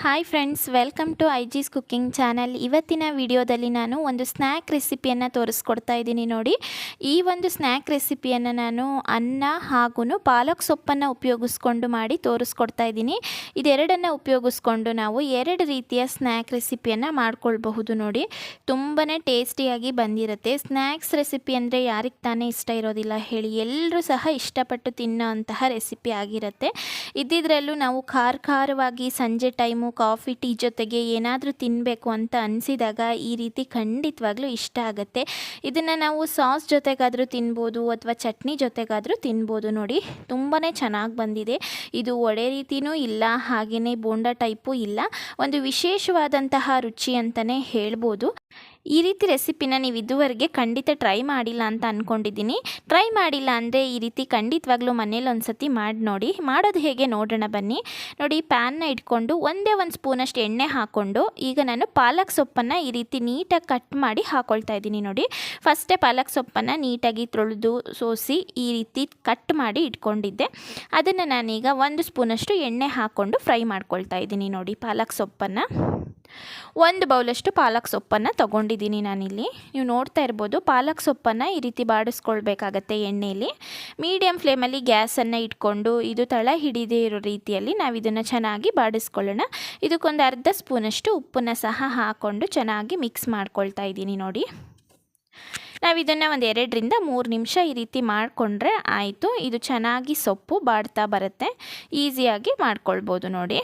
Hi friends welcome to ಐ ಜೀಸ್ cooking channel ಇವತ್ತಿನ ವಿಡಿಯೋದಲ್ಲಿ ನಾನು ಒಂದು ಸ್ನ್ಯಾಕ್ ರೆಸಿಪಿಯನ್ನು ತೋರಿಸ್ಕೊಡ್ತಾ ಇದ್ದೀನಿ ನೋಡಿ. ಈ ಒಂದು ಸ್ನ್ಯಾಕ್ ರೆಸಿಪಿಯನ್ನು ನಾನು ಅನ್ನ ಹಾಗೂ ಪಾಲಕ್ ಸೊಪ್ಪನ್ನು ಉಪಯೋಗಿಸ್ಕೊಂಡು ಮಾಡಿ ತೋರಿಸ್ಕೊಡ್ತಾ ಇದ್ದೀನಿ. ಇದೆರಡನ್ನು ಉಪಯೋಗಿಸ್ಕೊಂಡು ನಾವು ಎರಡು ರೀತಿಯ ಸ್ನ್ಯಾಕ್ ರೆಸಿಪಿಯನ್ನು ಮಾಡ್ಕೊಳ್ಬಹುದು ನೋಡಿ. ತುಂಬಾ ಟೇಸ್ಟಿಯಾಗಿ ಬಂದಿರುತ್ತೆ. ಸ್ನ್ಯಾಕ್ಸ್ ರೆಸಿಪಿ ಅಂದರೆ ಯಾರಿಗೆ ತಾನೇ ಇಷ್ಟ ಇರೋದಿಲ್ಲ ಹೇಳಿ. ಎಲ್ಲರೂ ಸಹ ಇಷ್ಟಪಟ್ಟು ತಿನ್ನೋ ರೆಸಿಪಿ ಆಗಿರುತ್ತೆ. ಇದ್ದಿದ್ರಲ್ಲೂ ನಾವು ಖಾರ ಖಾರವಾಗಿ ಸಂಜೆ ಟೈಮು ಕಾಫಿ, ಟೀ ಜೊತೆಗೆ ಏನಾದರೂ ತಿನ್ನಬೇಕು ಅಂತ ಅನಿಸಿದಾಗ ಈ ರೀತಿ ಖಂಡಿತವಾಗ್ಲೂ ಇಷ್ಟ ಆಗುತ್ತೆ. ಇದನ್ನು ನಾವು ಸಾಸ್ ಜೊತೆಗಾದರೂ ತಿನ್ಬೋದು ಅಥವಾ ಚಟ್ನಿ ಜೊತೆಗಾದರೂ ತಿನ್ಬೋದು ನೋಡಿ ತುಂಬಾ ಚೆನ್ನಾಗಿ ಬಂದಿದೆ. ಇದು ಒಡೆ ರೀತಿಯೂ ಇಲ್ಲ ಹಾಗೆಯೇ ಬೋಂಡ ಟೈಪು ಇಲ್ಲ. ಒಂದು ವಿಶೇಷವಾದಂತಹ ರುಚಿ ಅಂತಲೇ ಹೇಳ್ಬೋದು. ಈ ರೀತಿ ರೆಸಿಪಿನ ನೀವು ಇದುವರೆಗೆ ಖಂಡಿತ ಟ್ರೈ ಮಾಡಿಲ್ಲ ಅಂತ ಅಂದ್ಕೊಂಡಿದ್ದೀನಿ ಟ್ರೈ ಮಾಡಿಲ್ಲ ಅಂದರೆ ಈ ರೀತಿ ಖಂಡಿತವಾಗ್ಲೂ ಮನೇಲಿ ಒಂದು ಸತಿ ಮಾಡಿ ನೋಡಿ. ಮಾಡೋದು ಹೇಗೆ ನೋಡೋಣ ಬನ್ನಿ. ನೋಡಿ ಪ್ಯಾನ್ನ ಇಟ್ಕೊಂಡು ಒಂದೇ ಒಂದು ಸ್ಪೂನಷ್ಟು ಎಣ್ಣೆ ಹಾಕ್ಕೊಂಡು ಈಗ ನಾನು ಪಾಲಕ್ ಸೊಪ್ಪನ್ನು ಈ ರೀತಿ ನೀಟಾಗಿ ಕಟ್ ಮಾಡಿ ಹಾಕ್ಕೊಳ್ತಾ ಇದ್ದೀನಿ ನೋಡಿ. ಫಸ್ಟೇ ಪಾಲಕ್ ಸೊಪ್ಪನ್ನು ನೀಟಾಗಿ ತೊಳೆದು ಸೋಸಿ ಈ ರೀತಿ ಕಟ್ ಮಾಡಿ ಇಟ್ಕೊಂಡಿದ್ದೆ. ಅದನ್ನು ನಾನೀಗ ಒಂದು ಸ್ಪೂನಷ್ಟು ಎಣ್ಣೆ ಹಾಕ್ಕೊಂಡು ಫ್ರೈ ಮಾಡ್ಕೊಳ್ತಾ ಇದ್ದೀನಿ ನೋಡಿ ಪಾಲಕ್ ಸೊಪ್ಪನ್ನು. ಒಂದು ಬೌಲಷ್ಟು ಪಾಲಕ್ ಸೊಪ್ಪನ್ನು ತೊಗೊಂಡಿದ್ದೀನಿ ನಾನಿಲ್ಲಿ. ನೀವು ನೋಡ್ತಾ ಇರ್ಬೋದು, ಪಾಲಕ್ ಸೊಪ್ಪನ್ನು ಈ ರೀತಿ ಬಾಡಿಸ್ಕೊಳ್ಬೇಕಾಗತ್ತೆ ಎಣ್ಣೆಯಲ್ಲಿ ಮೀಡಿಯಮ್ ಫ್ಲೇಮಲ್ಲಿ ಗ್ಯಾಸನ್ನು ಇಟ್ಕೊಂಡು, ಇದು ತಳ ಹಿಡಿದೇ ಇರೋ ರೀತಿಯಲ್ಲಿ ನಾವು ಇದನ್ನು ಚೆನ್ನಾಗಿ ಬಾಡಿಸ್ಕೊಳ್ಳೋಣ. ಇದಕ್ಕೊಂದು ಅರ್ಧ ಸ್ಪೂನಷ್ಟು ಉಪ್ಪನ್ನು ಸಹ ಹಾಕ್ಕೊಂಡು ಚೆನ್ನಾಗಿ ಮಿಕ್ಸ್ ಮಾಡ್ಕೊಳ್ತಾ ಇದ್ದೀನಿ ನೋಡಿ. ನಾವು ಇದನ್ನು ಒಂದು ಎರಡರಿಂದ ಮೂರು ನಿಮಿಷ ಈ ರೀತಿ ಮಾಡಿಕೊಂಡ್ರೆ ಆಯಿತು. ಇದು ಚೆನ್ನಾಗಿ ಸೊಪ್ಪು ಬಾಡ್ತಾ ಬರುತ್ತೆ. ಈಸಿಯಾಗಿ ಮಾಡ್ಕೊಳ್ಬೋದು ನೋಡಿ.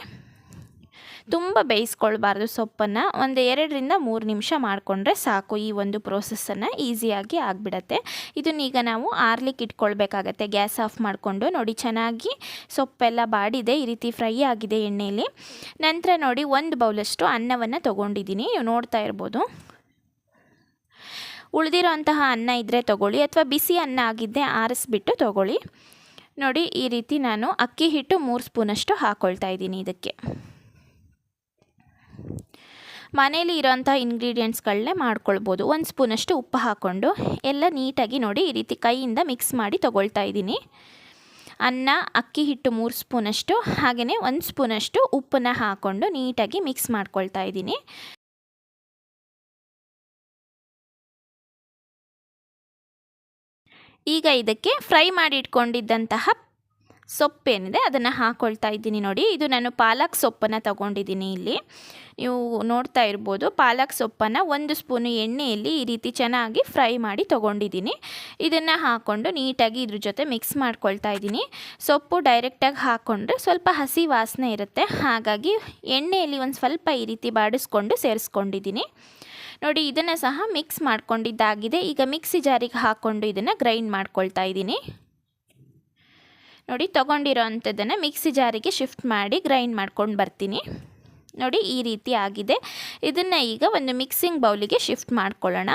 ತುಂಬ ಬೇಯಿಸ್ಕೊಳ್ಬಾರ್ದು ಸೊಪ್ಪನ್ನು. ಒಂದು ಎರಡರಿಂದ ಮೂರು ನಿಮಿಷ ಮಾಡಿಕೊಂಡ್ರೆ ಸಾಕು. ಈ ಒಂದು ಪ್ರೋಸೆಸ್ಸನ್ನು ಈಸಿಯಾಗಿ ಆಗಿಬಿಡತ್ತೆ. ಇದನ್ನೀಗ ನಾವು ಆರ್ಲಿಕ್ಕೆ ಇಟ್ಕೊಳ್ಬೇಕಾಗತ್ತೆ. ಗ್ಯಾಸ್ ಆಫ್ ಮಾಡಿಕೊಂಡು ನೋಡಿ ಚೆನ್ನಾಗಿ ಸೊಪ್ಪೆಲ್ಲ ಬಾಡಿದೆ. ಈ ರೀತಿ ಫ್ರೈ ಆಗಿದೆ ಎಣ್ಣೆಯಲ್ಲಿ ನಂತರ ನೋಡಿ ಒಂದು ಬೌಲಷ್ಟು ಅನ್ನವನ್ನು ತೊಗೊಂಡಿದ್ದೀನಿ. ನೀವು ನೋಡ್ತಾ ಇರ್ಬೋದು. ಉಳಿದಿರೋ ಅಂತಹ ಅನ್ನ ಇದ್ದರೆ ತೊಗೊಳ್ಳಿ. ಅಥವಾ ಬಿಸಿ ಅನ್ನ ಆಗಿದ್ದೆ ಆರಿಸ್ಬಿಟ್ಟು ತೊಗೊಳ್ಳಿ. ನೋಡಿ, ಈ ರೀತಿ ನಾನು ಅಕ್ಕಿ ಹಿಟ್ಟು ಮೂರು ಸ್ಪೂನಷ್ಟು ಹಾಕ್ಕೊಳ್ತಾ ಇದ್ದೀನಿ ಇದಕ್ಕೆ. ಮನೇಲಿ ಇರೋಂಥ ಇಂಗ್ರೀಡಿಯೆಂಟ್ಸ್ಗಳನ್ನೇ ಮಾಡ್ಕೊಳ್ಬೋದು. ಒಂದು ಸ್ಪೂನಷ್ಟು ಉಪ್ಪು ಹಾಕ್ಕೊಂಡು ಎಲ್ಲ ನೀಟಾಗಿ ನೋಡಿ ಈ ರೀತಿ ಕೈಯಿಂದ ಮಿಕ್ಸ್ ಮಾಡಿ ತೊಗೊಳ್ತಾ ಇದ್ದೀನಿ. ಅನ್ನ, ಅಕ್ಕಿ ಹಿಟ್ಟು ಮೂರು ಸ್ಪೂನಷ್ಟು ಹಾಗೆಯೇ ಒಂದು ಸ್ಪೂನಷ್ಟು ಉಪ್ಪನ್ನು ಹಾಕ್ಕೊಂಡು ನೀಟಾಗಿ ಮಿಕ್ಸ್ ಮಾಡ್ಕೊಳ್ತಾ ಇದ್ದೀನಿ. ಈಗ ಇದಕ್ಕೆ ಫ್ರೈ ಮಾಡಿ ಇಟ್ಕೊಂಡಿದ್ದಂತಹ ಸೊಪ್ಪೇನಿದೆ, ಅದನ್ನು ಹಾಕ್ಕೊಳ್ತಾ ಇದ್ದೀನಿ ನೋಡಿ. ಇದು ನಾನು ಪಾಲಕ್ ಸೊಪ್ಪನ್ನು ತಗೊಂಡಿದ್ದೀನಿ ಇಲ್ಲಿ. ನೀವು ನೋಡ್ತಾ ಇರ್ಬೋದು, ಪಾಲಕ್ ಸೊಪ್ಪನ್ನು ಒಂದು ಸ್ಪೂನು ಎಣ್ಣೆಯಲ್ಲಿ ಈ ರೀತಿ ಚೆನ್ನಾಗಿ ಫ್ರೈ ಮಾಡಿ ತೊಗೊಂಡಿದ್ದೀನಿ. ಇದನ್ನು ಹಾಕ್ಕೊಂಡು ನೀಟಾಗಿ ಇದ್ರ ಜೊತೆ ಮಿಕ್ಸ್ ಮಾಡ್ಕೊಳ್ತಾ ಇದ್ದೀನಿ. ಸೊಪ್ಪು ಡೈರೆಕ್ಟಾಗಿ ಹಾಕ್ಕೊಂಡ್ರೆ ಸ್ವಲ್ಪ ಹಸಿ ವಾಸನೆ ಇರುತ್ತೆ. ಹಾಗಾಗಿ ಎಣ್ಣೆಯಲ್ಲಿ ಒಂದು ಸ್ವಲ್ಪ ಈ ರೀತಿ ಬಾಡಿಸ್ಕೊಂಡು ಸೇರಿಸ್ಕೊಂಡಿದ್ದೀನಿ. ನೋಡಿ, ಇದನ್ನು ಸಹ ಮಿಕ್ಸ್ ಮಾಡ್ಕೊಂಡಿದ್ದಾಗಿದೆ. ಈಗ ಮಿಕ್ಸಿ ಜಾರಿಗೆ ಹಾಕ್ಕೊಂಡು ಇದನ್ನು ಗ್ರೈಂಡ್ ಮಾಡ್ಕೊಳ್ತಾ ಇದ್ದೀನಿ. ನೋಡಿ ತೊಗೊಂಡಿರೋ ಅಂಥದ್ದನ್ನು ಮಿಕ್ಸಿ ಜಾರಿಗೆ ಶಿಫ್ಟ್ ಮಾಡಿ ಗ್ರೈಂಡ್ ಮಾಡ್ಕೊಂಡು ಬರ್ತೀನಿ. ನೋಡಿ, ಈ ರೀತಿ ಆಗಿದೆ. ಇದನ್ನು ಈಗ ಒಂದು ಮಿಕ್ಸಿಂಗ್ ಬೌಲಿಗೆ ಶಿಫ್ಟ್ ಮಾಡ್ಕೊಳ್ಳೋಣ.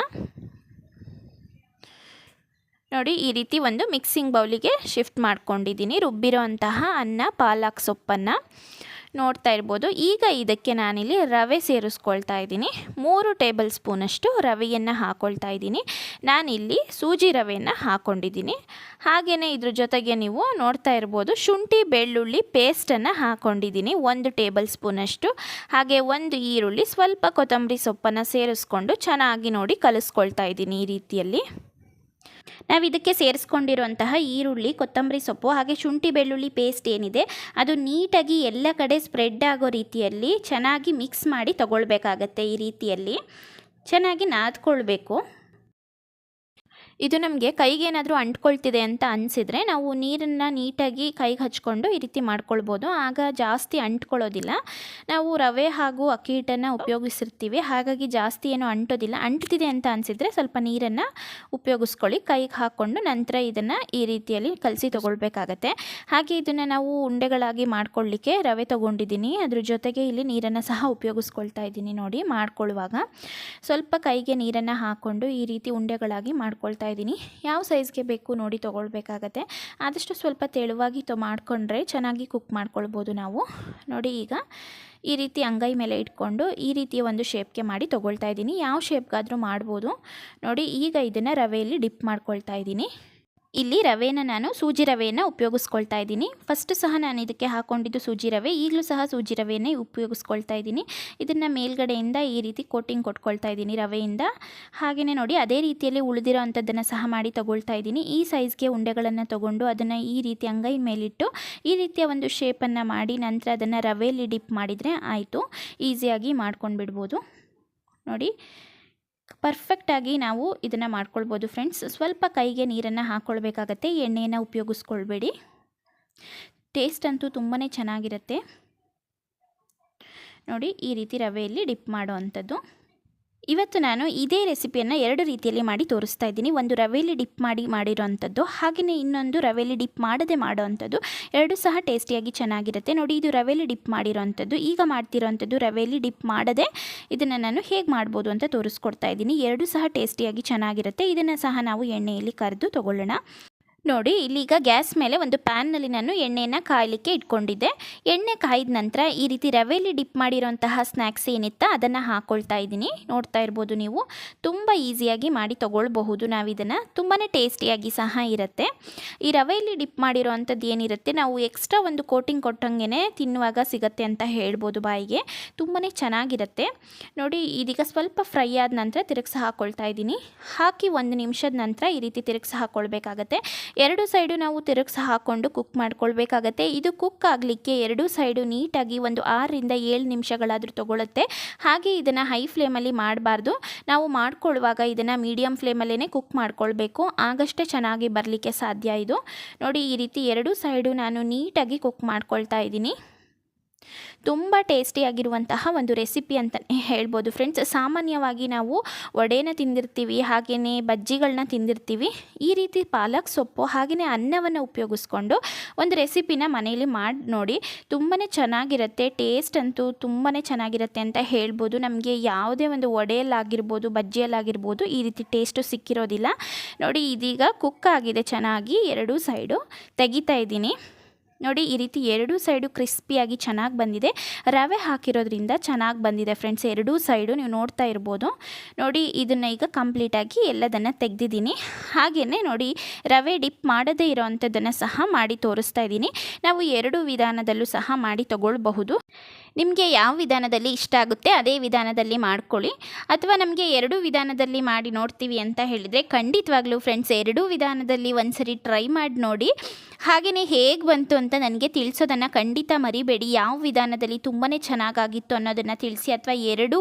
ನೋಡಿ, ಈ ರೀತಿ ಒಂದು ಮಿಕ್ಸಿಂಗ್ ಬೌಲಿಗೆ ಶಿಫ್ಟ್ ಮಾಡ್ಕೊಂಡಿದ್ದೀನಿ. ರುಬ್ಬಿರೋ ಅಂತಹ ಅನ್ನ, ಪಾಲಕ್ ಸೊಪ್ಪನ್ನು. ನೋಡ್ತಾ ಇರ್ಬೋದು. ಈಗ ಇದಕ್ಕೆ ನಾನಿಲ್ಲಿ ರವೆ ಸೇರಿಸ್ಕೊಳ್ತಾ ಇದ್ದೀನಿ. ಮೂರು ಟೇಬಲ್ ಸ್ಪೂನಷ್ಟು ರವೆಯನ್ನು ಹಾಕ್ಕೊಳ್ತಾ ಇದ್ದೀನಿ. ನಾನಿಲ್ಲಿ ಸೂಜಿ ರವೆಯನ್ನು ಹಾಕ್ಕೊಂಡಿದ್ದೀನಿ ಹಾಗೆಯೇ ಇದ್ರ ಜೊತೆಗೆ ನೀವು ನೋಡ್ತಾ ಇರ್ಬೋದು, ಶುಂಠಿ ಬೆಳ್ಳುಳ್ಳಿ ಪೇಸ್ಟನ್ನು ಹಾಕ್ಕೊಂಡಿದ್ದೀನಿ ಒಂದು ಟೇಬಲ್ ಸ್ಪೂನಷ್ಟು. ಹಾಗೆ ಒಂದು ಈರುಳ್ಳಿ, ಸ್ವಲ್ಪ ಕೊತ್ತಂಬರಿ ಸೊಪ್ಪನ್ನು ಸೇರಿಸ್ಕೊಂಡು ಚೆನ್ನಾಗಿ ನೋಡಿ ಕಲಿಸ್ಕೊಳ್ತಾ ಇದ್ದೀನಿ ಈ ರೀತಿಯಲ್ಲಿ. ನಾವು ಇದಕ್ಕೆ ಸೇರಿಸ್ಕೊಂಡಿರುವಂತಹ ಈರುಳ್ಳಿ, ಕೊತ್ತಂಬರಿ ಸೊಪ್ಪು, ಹಾಗೆ ಶುಂಠಿ ಬೆಳ್ಳುಳ್ಳಿ ಪೇಸ್ಟ್ ಏನಿದೆ, ಅದು ನೀಟಾಗಿ ಎಲ್ಲ ಕಡೆ ಸ್ಪ್ರೆಡ್ ಆಗೋ ರೀತಿಯಲ್ಲಿ ಚೆನ್ನಾಗಿ ಮಿಕ್ಸ್ ಮಾಡಿ ತಗೊಳ್ಬೇಕಾಗತ್ತೆ ಈ ರೀತಿಯಲ್ಲಿ. ಚೆನ್ನಾಗಿ ನಾದ್ಕೊಳ್ಬೇಕು. ಇದು ನಮಗೆ ಕೈಗೆ ಏನಾದರೂ ಅಂಟ್ಕೊಳ್ತಿದೆ ಅಂತ ಅನಿಸಿದರೆ ನಾವು ನೀರನ್ನು ನೀಟಾಗಿ ಕೈಗೆ ಹಚ್ಕೊಂಡು ಈ ರೀತಿ ಮಾಡ್ಕೊಳ್ಬೋದು. ಆಗ ಜಾಸ್ತಿ ಅಂಟ್ಕೊಳ್ಳೋದಿಲ್ಲ. ನಾವು ರವೆ ಹಾಗೂ ಅಕ್ಕಿ ಹಿಟ್ಟನ್ನು ಉಪಯೋಗಿಸಿರ್ತೀವಿ. ಹಾಗಾಗಿ ಜಾಸ್ತಿ ಏನು ಅಂಟೋದಿಲ್ಲ. ಅಂಟ್ತಿದೆ ಅಂತ ಅನಿಸಿದರೆ ಸ್ವಲ್ಪ ನೀರನ್ನು ಉಪಯೋಗಿಸ್ಕೊಳ್ಳಿ. ಕೈಗೆ ಹಾಕ್ಕೊಂಡು ನಂತರ ಇದನ್ನು ಈ ರೀತಿಯಲ್ಲಿ ಕಲಸಿ ತೊಗೊಳ್ಬೇಕಾಗತ್ತೆ. ಹಾಗೆ ಇದನ್ನು ನಾವು ಉಂಡೆಗಳಾಗಿ ಮಾಡ್ಕೊಳ್ಳಿಕ್ಕೆ ರವೆ ತೊಗೊಂಡಿದ್ದೀನಿ. ಅದ್ರ ಜೊತೆಗೆ ಇಲ್ಲಿ ನೀರನ್ನು ಸಹ ಉಪಯೋಗಿಸ್ಕೊಳ್ತಾ ಇದ್ದೀನಿ ನೋಡಿ ಮಾಡ್ಕೊಳ್ಳುವಾಗ. ಸ್ವಲ್ಪ ಕೈಗೆ ನೀರನ್ನು ಹಾಕ್ಕೊಂಡು ಈ ರೀತಿ ಉಂಡೆಗಳಾಗಿ ಮಾಡ್ಕೊಳ್ತಾ ಇದ್ದೀನಿ. ಯಾವ ಸೈಜ್ಗೆ ಬೇಕು ನೋಡಿ ತೊಗೊಳ್ಬೇಕಾಗತ್ತೆ. ಆದಷ್ಟು ಸ್ವಲ್ಪ ತೆಳುವಾಗಿ ತೊ, ಮಾಡಿಕೊಂಡ್ರೆ ಚೆನ್ನಾಗಿ ಕುಕ್ ಮಾಡ್ಕೊಳ್ಬೋದು ನಾವು. ನೋಡಿ ಈಗ ಈ ರೀತಿ ಅಂಗೈ ಮೇಲೆ ಇಟ್ಕೊಂಡು ಈ ರೀತಿಯ ಒಂದು ಶೇಪ್ಗೆ ಮಾಡಿ ತೊಗೊಳ್ತಾ ಇದ್ದೀನಿ. ಯಾವ ಶೇಪ್ಗಾದರೂ ಮಾಡ್ಬೋದು. ನೋಡಿ ಈಗ ಇದನ್ನು ರವೆಯಲ್ಲಿ ಡಿಪ್ ಮಾಡ್ಕೊಳ್ತಾ ಇದ್ದೀನಿ. ಇಲ್ಲಿ ರವೆನ ನಾನು ಸೂಜಿ ರವೆಯನ್ನು ಉಪಯೋಗಿಸ್ಕೊಳ್ತಾ ಇದ್ದೀನಿ. ಫಸ್ಟ್ ಸಹ ನಾನು ಇದಕ್ಕೆ ಹಾಕೊಂಡಿದ್ದು ಸೂಜಿ ರವೆ, ಈಗಲೂ ಸಹ ಸೂಜಿ ರವೆಯನ್ನೇ ಉಪಯೋಗಿಸ್ಕೊಳ್ತಾ ಇದ್ದೀನಿ. ಇದನ್ನು ಮೇಲ್ಗಡೆಯಿಂದ ಈ ರೀತಿ ಕೋಟಿಂಗ್ ಕೊಟ್ಕೊಳ್ತಾ ಇದ್ದೀನಿ ರವೆಯಿಂದ. ಹಾಗೆಯೇ ನೋಡಿ, ಅದೇ ರೀತಿಯಲ್ಲಿ ಉಳಿದಿರೋ ಅಂಥದ್ದನ್ನು ಸಹ ಮಾಡಿ ತಗೊಳ್ತಾ ಇದ್ದೀನಿ. ಈ ಸೈಜ್ಗೆ ಉಂಡೆಗಳನ್ನು ತಗೊಂಡು ಅದನ್ನು ಈ ರೀತಿ ಅಂಗೈ ಮೇಲಿಟ್ಟು ಈ ರೀತಿಯ ಒಂದು ಶೇಪನ್ನು ಮಾಡಿ ನಂತರ ಅದನ್ನು ರವೆಯಲ್ಲಿ ಡಿಪ್ ಮಾಡಿದರೆ ಆಯಿತು. ಈಸಿಯಾಗಿ ಮಾಡ್ಕೊಂಡು ಬಿಡ್ಬೋದು ನೋಡಿ ಪರ್ಫೆಕ್ಟಾಗಿ ನಾವು ಇದನ್ನು ಮಾಡ್ಕೊಳ್ಬೋದು ಫ್ರೆಂಡ್ಸ್ ಸ್ವಲ್ಪ ಕೈಗೆ ನೀರನ್ನು ಹಾಕ್ಕೊಳ್ಬೇಕಾಗತ್ತೆ ಎಣ್ಣೆಯನ್ನು ಉಪಯೋಗಿಸ್ಕೊಳ್ಬೇಡಿ. ಟೇಸ್ಟ್ ಅಂತೂ ತುಂಬಾ ಚೆನ್ನಾಗಿರುತ್ತೆ. ನೋಡಿ, ಈ ರೀತಿ ರವೆಯಲ್ಲಿ ಡಿಪ್ ಮಾಡೋ ಅಂಥದ್ದು ಇವತ್ತು ನಾನು ಇದೇ ರೆಸಿಪಿಯನ್ನು ಎರಡು ರೀತಿಯಲ್ಲಿ ಮಾಡಿ ತೋರಿಸ್ತಾ ಇದ್ದೀನಿ. ಒಂದು ರವೆಯಲ್ಲಿ ಡಿಪ್ ಮಾಡಿ ಮಾಡಿರೋವಂಥದ್ದು ಹಾಗೆಯೇ ಇನ್ನೊಂದು ರವೆಯಲ್ಲಿ ಡಿಪ್ ಮಾಡದೆ ಮಾಡೋವಂಥದ್ದು ಎರಡು ಸಹ ಟೇಸ್ಟಿಯಾಗಿ ಚೆನ್ನಾಗಿರುತ್ತೆ. ನೋಡಿ, ಇದು ರವೆಯಲ್ಲಿ ಡಿಪ್ ಮಾಡಿರೋವಂಥದ್ದು ಈಗ ಮಾಡ್ತಿರೋ ಅಂಥದ್ದು ರವೆಯಲ್ಲಿ ಡಿಪ್ ಮಾಡದೆ ಇದನ್ನು ನಾನು ಹೇಗೆ ಮಾಡ್ಬೋದು ಅಂತ ತೋರಿಸ್ಕೊಡ್ತಾ ಇದ್ದೀನಿ. ಎರಡು ಸಹ ಟೇಸ್ಟಿಯಾಗಿ ಚೆನ್ನಾಗಿರುತ್ತೆ. ಇದನ್ನು ಸಹ ನಾವು ಎಣ್ಣೆಯಲ್ಲಿ ಕರೆದು ತೊಗೊಳ್ಳೋಣ. ನೋಡಿ, ಇಲ್ಲೀಗ ಗ್ಯಾಸ್ ಮೇಲೆ ಒಂದು ಪ್ಯಾನ್ನಲ್ಲಿ ನಾನು ಎಣ್ಣೆಯನ್ನು ಕಾಯಲಿಕ್ಕೆ ಇಟ್ಕೊಂಡಿದ್ದೆ. ಎಣ್ಣೆ ಕಾಯ್ದ ನಂತರ ಈ ರೀತಿ ರವೆಯಲ್ಲಿ ಡಿಪ್ ಮಾಡಿರೋಂತಹ ಸ್ನ್ಯಾಕ್ಸ್ ಏನಿತ್ತ ಅದನ್ನು ಹಾಕ್ಕೊಳ್ತಾ ಇದ್ದೀನಿ. ನೋಡ್ತಾ ಇರ್ಬೋದು ನೀವು. ತುಂಬ ಈಸಿಯಾಗಿ ಮಾಡಿ ತೊಗೊಳ್ಬಹುದು ನಾವು ಇದನ್ನು ತುಂಬಾ ಟೇಸ್ಟಿಯಾಗಿ ಸಹ ಇರುತ್ತೆ. ಈ ರವೆಯಲ್ಲಿ ಡಿಪ್ ಮಾಡಿರೋ ಅಂಥದ್ದು ಏನಿರುತ್ತೆ, ನಾವು ಎಕ್ಸ್ಟ್ರಾ ಒಂದು ಕೋಟಿಂಗ್ ಕೊಟ್ಟಂಗೆ ತಿನ್ನುವಾಗ ಸಿಗುತ್ತೆ ಅಂತ ಹೇಳ್ಬೋದು ಬಾಯಿಗೆ. ತುಂಬಾ ಚೆನ್ನಾಗಿರುತ್ತೆ. ನೋಡಿ, ಇದೀಗ ಸ್ವಲ್ಪ ಫ್ರೈ ಆದ ನಂತರ ತಿರುಗಿಸಿ ಹಾಕ್ಕೊಳ್ತಾ ಇದ್ದೀನಿ. ಹಾಕಿ ಒಂದು ನಿಮಿಷದ ನಂತರ ಈ ರೀತಿ ತಿರುಗಿಸಿ ಹಾಕ್ಕೊಳ್ಬೇಕಾಗತ್ತೆ ಎರಡು ಸೈಡು ನಾವು ತಿರುಗಿಸಿ ಹಾಕ್ಕೊಂಡು ಕುಕ್ ಮಾಡ್ಕೊಳ್ಬೇಕಾಗತ್ತೆ. ಇದು ಕುಕ್ ಆಗಲಿಕ್ಕೆ ಎರಡು ಸೈಡು ನೀಟಾಗಿ ಒಂದು ಆರರಿಂದ ಏಳು ನಿಮಿಷಗಳಾದರೂ ತೊಗೊಳುತ್ತೆ. ಹಾಗೆ ಇದನ್ನು ಹೈ ಫ್ಲೇಮಲ್ಲಿ ಮಾಡಬಾರ್ದು. ನಾವು ಮಾಡ್ಕೊಳ್ಳುವಾಗ ಇದನ್ನು ಮೀಡಿಯಮ್ ಫ್ಲೇಮಲ್ಲೇ ಕುಕ್ ಮಾಡ್ಕೊಳ್ಬೇಕು. ಆಗಷ್ಟೇ ಚೆನ್ನಾಗಿ ಬರಲಿಕ್ಕೆ ಸಾಧ್ಯ ಇದು. ನೋಡಿ ಈ ರೀತಿ ಎರಡು ಸೈಡು ನಾನು ನೀಟಾಗಿ ಕುಕ್ ಮಾಡ್ಕೊಳ್ತಾ ಇದ್ದೀನಿ. ತುಂಬ ಟೇಸ್ಟಿಯಾಗಿರುವಂತಹ ಒಂದು ರೆಸಿಪಿ ಅಂತಲೇ ಹೇಳ್ಬೋದು ಫ್ರೆಂಡ್ಸ್ ಸಾಮಾನ್ಯವಾಗಿ ನಾವು ವಡೆನ ತಿಂದಿರ್ತೀವಿ ಹಾಗೆಯೇ ಬಜ್ಜಿಗಳನ್ನ ತಿಂದಿರ್ತೀವಿ. ಈ ರೀತಿ ಪಾಲಕ್, ಸೊಪ್ಪು ಹಾಗೆಯೇ ಅನ್ನವನ್ನು ಉಪಯೋಗಿಸ್ಕೊಂಡು ಒಂದು ರೆಸಿಪಿನ ಮನೆಯಲ್ಲಿ ಮಾಡಿ ನೋಡಿ. ತುಂಬಾ ಚೆನ್ನಾಗಿರುತ್ತೆ ಟೇಸ್ಟ್ ಅಂತೂ ತುಂಬಾ ಚೆನ್ನಾಗಿರುತ್ತೆ ಅಂತ ಹೇಳ್ಬೋದು. ನಮಗೆ ಯಾವುದೇ ಒಂದು ವಡೆಯಲ್ಲಾಗಿರ್ಬೋದು, ಬಜ್ಜಿಯಲ್ಲಾಗಿರ್ಬೋದು ಈ ರೀತಿ ಟೇಸ್ಟು ಸಿಕ್ಕಿರೋದಿಲ್ಲ. ನೋಡಿ, ಇದೀಗ ಕುಕ್ ಆಗಿದೆ ಚೆನ್ನಾಗಿ. ಎರಡೂ ಸೈಡು ತೆಗಿತಾ ಇದ್ದೀನಿ. ನೋಡಿ, ಈ ರೀತಿ ಎರಡೂ ಸೈಡು ಕ್ರಿಸ್ಪಿಯಾಗಿ ಚೆನ್ನಾಗಿ ಬಂದಿದೆ. ರವೆ ಹಾಕಿರೋದ್ರಿಂದ ಚೆನ್ನಾಗಿ ಬಂದಿದೆ ಫ್ರೆಂಡ್ಸ್, ಎರಡೂ ಸೈಡು ನೀವು ನೋಡ್ತಾ ಇರ್ಬೋದು. ನೋಡಿ, ಇದನ್ನು ಈಗ ಕಂಪ್ಲೀಟಾಗಿ ಎಲ್ಲದನ್ನು ತೆಗೆದಿದ್ದೀನಿ. ಹಾಗೆಯೇ ನೋಡಿ, ರವೆ ಡಿಪ್ ಮಾಡದೇ ಇರೋ ಅಂಥದ್ದನ್ನು ಸಹ ಮಾಡಿ ತೋರಿಸ್ತಾ ಇದ್ದೀನಿ. ನಾವು ಎರಡು ವಿಧಾನದಲ್ಲೂ ಸಹ ಮಾಡಿ ತಗೊಳ್ಬಹುದು. ನಿಮಗೆ ಯಾವ ವಿಧಾನದಲ್ಲಿ ಇಷ್ಟ ಆಗುತ್ತೆ ಅದೇ ವಿಧಾನದಲ್ಲಿ ಮಾಡ್ಕೊಳ್ಳಿ. ಅಥವಾ ನಮಗೆ ಎರಡೂ ವಿಧಾನದಲ್ಲಿ ಮಾಡಿ ನೋಡ್ತೀವಿ ಅಂತ ಹೇಳಿದರೆ ಖಂಡಿತವಾಗ್ಲೂ ಫ್ರೆಂಡ್ಸ್ ಎರಡೂ ವಿಧಾನದಲ್ಲಿ ಒಂದ್ಸರಿ ಟ್ರೈ ಮಾಡಿ ನೋಡಿ. ಹಾಗೆಯೇ ಹೇಗೆ ಬಂತು ಅಂತ ನನಗೆ ತಿಳಿಸೋದನ್ನು ಖಂಡಿತ ಮರಿಬೇಡಿ. ಯಾವ ವಿಧಾನದಲ್ಲಿ ತುಂಬಾ ಚೆನ್ನಾಗಾಗಿತ್ತು ಅನ್ನೋದನ್ನು ತಿಳಿಸಿ ಅಥವಾ ಎರಡೂ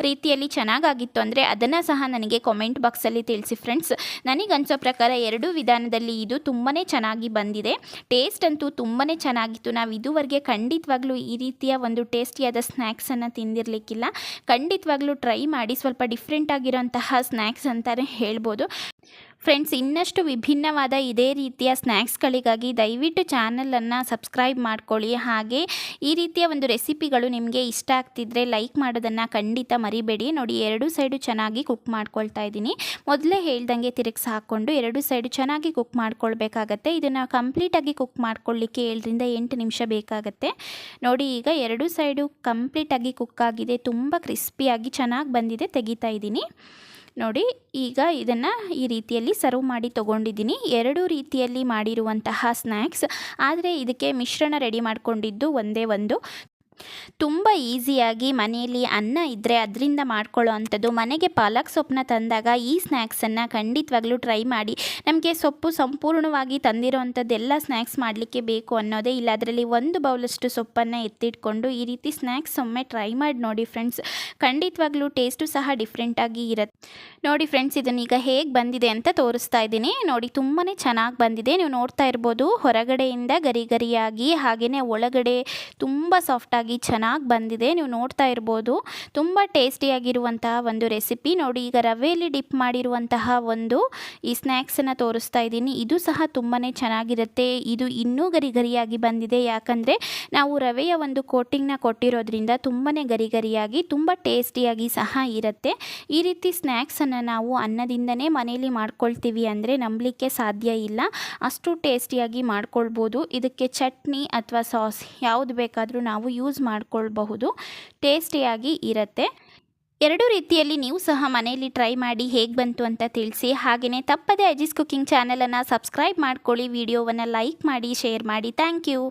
ರೀತಿಯಲ್ಲಿ ಚೆನ್ನಾಗಾಗಿತ್ತು ಅಂದರೆ ಅದನ್ನು ಸಹ ನನಗೆ ಕಾಮೆಂಟ್ ಬಾಕ್ಸಲ್ಲಿ ತಿಳಿಸಿ ಫ್ರೆಂಡ್ಸ್ ನನಗೆ ಅನಿಸೋ ಪ್ರಕಾರ ಎರಡೂ ವಿಧಾನದಲ್ಲಿ ಇದು ತುಂಬಾ ಚೆನ್ನಾಗಿ ಬಂದಿದೆ. ಟೇಸ್ಟ್ ಅಂತೂ ತುಂಬಾ ಚೆನ್ನಾಗಿತ್ತು. ನಾವು ಇದುವರೆಗೆ ಖಂಡಿತವಾಗ್ಲೂ ಈ ರೀತಿಯ ಒಂದು ಟೇಸ್ಟಿಯಾದ ಸ್ನ್ಯಾಕ್ಸನ್ನು ತಿಂದಿರಲಿಕ್ಕಿಲ್ಲ. ಖಂಡಿತವಾಗ್ಲೂ ಟ್ರೈ ಮಾಡಿ. ಸ್ವಲ್ಪ ಡಿಫ್ರೆಂಟ್ ಆಗಿರೋಂತಹ ಸ್ನ್ಯಾಕ್ಸ್ ಅಂತಲೇ ಹೇಳ್ಬೋದು. ಫ್ರೆಂಡ್ಸ್ ಇನ್ನಷ್ಟು ವಿಭಿನ್ನವಾದ ಇದೇ ರೀತಿಯ ಸ್ನ್ಯಾಕ್ಸ್ಗಳಿಗಾಗಿ ದಯವಿಟ್ಟು ಚಾನಲನ್ನು ಸಬ್ಸ್ಕ್ರೈಬ್ ಮಾಡ್ಕೊಳ್ಳಿ. ಹಾಗೆ ಈ ರೀತಿಯ ಒಂದು ರೆಸಿಪಿಗಳು ನಿಮಗೆ ಇಷ್ಟ ಆಗ್ತಿದ್ರೆ ಲೈಕ್ ಮಾಡೋದನ್ನು ಖಂಡಿತ ಮರಿಬೇಡಿ. ನೋಡಿ, ಎರಡು ಸೈಡು ಚೆನ್ನಾಗಿ ಕುಕ್ ಮಾಡ್ಕೊಳ್ತಾ ಇದ್ದೀನಿ. ಮೊದಲೇ ಹೇಳ್ದಂಗೆ ತಿರುಗಿಸಿ ಹಾಕ್ಕೊಂಡು ಎರಡು ಸೈಡು ಚೆನ್ನಾಗಿ ಕುಕ್ ಮಾಡ್ಕೊಳ್ಬೇಕಾಗತ್ತೆ. ಇದನ್ನು ಕಂಪ್ಲೀಟಾಗಿ ಕುಕ್ ಮಾಡ್ಕೊಳ್ಳಿಕ್ಕೆ ಏಳರಿಂದ ಎಂಟು ನಿಮಿಷ ಬೇಕಾಗತ್ತೆ. ನೋಡಿ, ಈಗ ಎರಡು ಸೈಡು ಕಂಪ್ಲೀಟಾಗಿ ಕುಕ್ ಆಗಿದೆ. ತುಂಬ ಕ್ರಿಸ್ಪಿಯಾಗಿ ಚೆನ್ನಾಗಿ ಬಂದಿದೆ, ತೆಗಿತಾ ಇದ್ದೀನಿ. ನೋಡಿ, ಈಗ ಇದನ್ನು ಈ ರೀತಿಯಲ್ಲಿ ಸರ್ವ್ ಮಾಡಿ ತೊಗೊಂಡಿದ್ದೀನಿ. ಎರಡು ರೀತಿಯಲ್ಲಿ ಮಾಡಿರುವಂತಹ ಸ್ನ್ಯಾಕ್ಸ್ ಆದರೆ ಇದಕ್ಕೆ ಮಿಶ್ರಣ ರೆಡಿ ಮಾಡಿಕೊಂಡಿದ್ದು ಒಂದೇ ಒಂದು. ತುಂಬ ಈಸಿಯಾಗಿ ಮನೆಯಲ್ಲಿ ಅನ್ನ ಇದ್ದರೆ ಅದರಿಂದ ಮಾಡ್ಕೊಳ್ಳೋ ಅಂಥದ್ದು, ಮನೆಗೆ ಪಾಲಕ್ ಸೊಪ್ಪನ್ನ ತಂದಾಗ ಈ ಸ್ನ್ಯಾಕ್ಸನ್ನು ಖಂಡಿತವಾಗ್ಲೂ ಟ್ರೈ ಮಾಡಿ, ನಮಗೆ ಸೊಪ್ಪು ಸಂಪೂರ್ಣವಾಗಿ ತಂದಿರೋ ಅಂಥದ್ದೆಲ್ಲ ಸ್ನ್ಯಾಕ್ಸ್ ಮಾಡಲಿಕ್ಕೆ ಬೇಕು ಅನ್ನೋದೇ ಇಲ್ಲ. ಅದರಲ್ಲಿ ಒಂದು ಬೌಲಷ್ಟು ಸೊಪ್ಪನ್ನು ಎತ್ತಿಟ್ಕೊಂಡು ಈ ರೀತಿ ಸ್ನ್ಯಾಕ್ಸ್ ಒಮ್ಮೆ ಟ್ರೈ ಮಾಡಿ ನೋಡಿ ಫ್ರೆಂಡ್ಸ್ ಖಂಡಿತವಾಗ್ಲೂ ಟೇಸ್ಟು ಸಹ ಡಿಫ್ರೆಂಟಾಗಿ ಇರುತ್ತೆ. ನೋಡಿ ಫ್ರೆಂಡ್ಸ್ ಇದನ್ನು ಈಗ ಹೇಗೆ ಬಂದಿದೆ ಅಂತ ತೋರಿಸ್ತಾ ಇದ್ದೀನಿ. ನೋಡಿ ತುಂಬಾ ಚೆನ್ನಾಗಿ ಬಂದಿದೆ. ನೀವು ನೋಡ್ತಾ ಇರ್ಬೋದು, ಹೊರಗಡೆಯಿಂದ ಗರಿ ಗರಿಯಾಗಿ ಹಾಗೆಯೇ ಒಳಗಡೆ ತುಂಬ ಸಾಫ್ಟಾಗಿ ಚೆನ್ನಾಗಿ ಬಂದಿದೆ. ನೀವು ನೋಡ್ತಾ ಇರ್ಬೋದು. ತುಂಬ ಟೇಸ್ಟಿಯಾಗಿರುವಂತಹ ಒಂದು ರೆಸಿಪಿ. ನೋಡಿ, ಈಗ ರವೆಯಲ್ಲಿ ಡಿಪ್ ಮಾಡಿರುವಂತಹ ಒಂದು ಈ ಸ್ನ್ಯಾಕ್ಸನ್ನು ತೋರಿಸ್ತಾ ಇದ್ದೀನಿ. ಇದು ಸಹ ತುಂಬಾ ಚೆನ್ನಾಗಿರುತ್ತೆ. ಇದು ಇನ್ನೂ ಗರಿ ಗರಿಯಾಗಿ ಬಂದಿದೆ. ಯಾಕಂದರೆ ನಾವು ರವೆಯ ಒಂದು ಕೋಟಿಂಗ್ನ ಕೊಟ್ಟಿರೋದ್ರಿಂದ ತುಂಬಾ ಗರಿ ಗರಿಯಾಗಿ ತುಂಬ ಟೇಸ್ಟಿಯಾಗಿ ಸಹ ಇರುತ್ತೆ. ಈ ರೀತಿ ಸ್ನ್ಯಾಕ್ಸನ್ನು ನಾವು ಅನ್ನದಿಂದನೇ ಮನೆಯಲ್ಲಿ ಮಾಡ್ಕೊಳ್ತೀವಿ ಅಂದರೆ ನಂಬಲಿಕ್ಕೆ ಸಾಧ್ಯ ಇಲ್ಲ. ಅಷ್ಟು ಟೇಸ್ಟಿಯಾಗಿ ಮಾಡ್ಕೊಳ್ಬೋದು. ಇದಕ್ಕೆ ಚಟ್ನಿ ಅಥವಾ ಸಾಸ್ ಯಾವುದು ಬೇಕಾದರೂ ನಾವು ಯೂಸ್ ಮಾಡ್ಕೊಳ್ಬಹುದು. ಟೇಸ್ಟಿಯಾಗಿ ಇರುತ್ತೆ. ಎರಡು ರೀತಿಯಲ್ಲಿ ನೀವು ಸಹ ಮನೆಯಲ್ಲಿ ಟ್ರೈ ಮಾಡಿ ಹೇಗೆ ಬಂತು ಅಂತ ತಿಳಿಸಿ. ಹಾಗೆಯೇ ತಪ್ಪದೆ ಅಜೀಸ್ ಕುಕಿಂಗ್ ಚಾನಲನ್ನು ಸಬ್ಸ್ಕ್ರೈಬ್ ಮಾಡ್ಕೊಳ್ಳಿ. ವಿಡಿಯೋವನ್ನು ಲೈಕ್ ಮಾಡಿ ಶೇರ್ ಮಾಡಿ. Thank you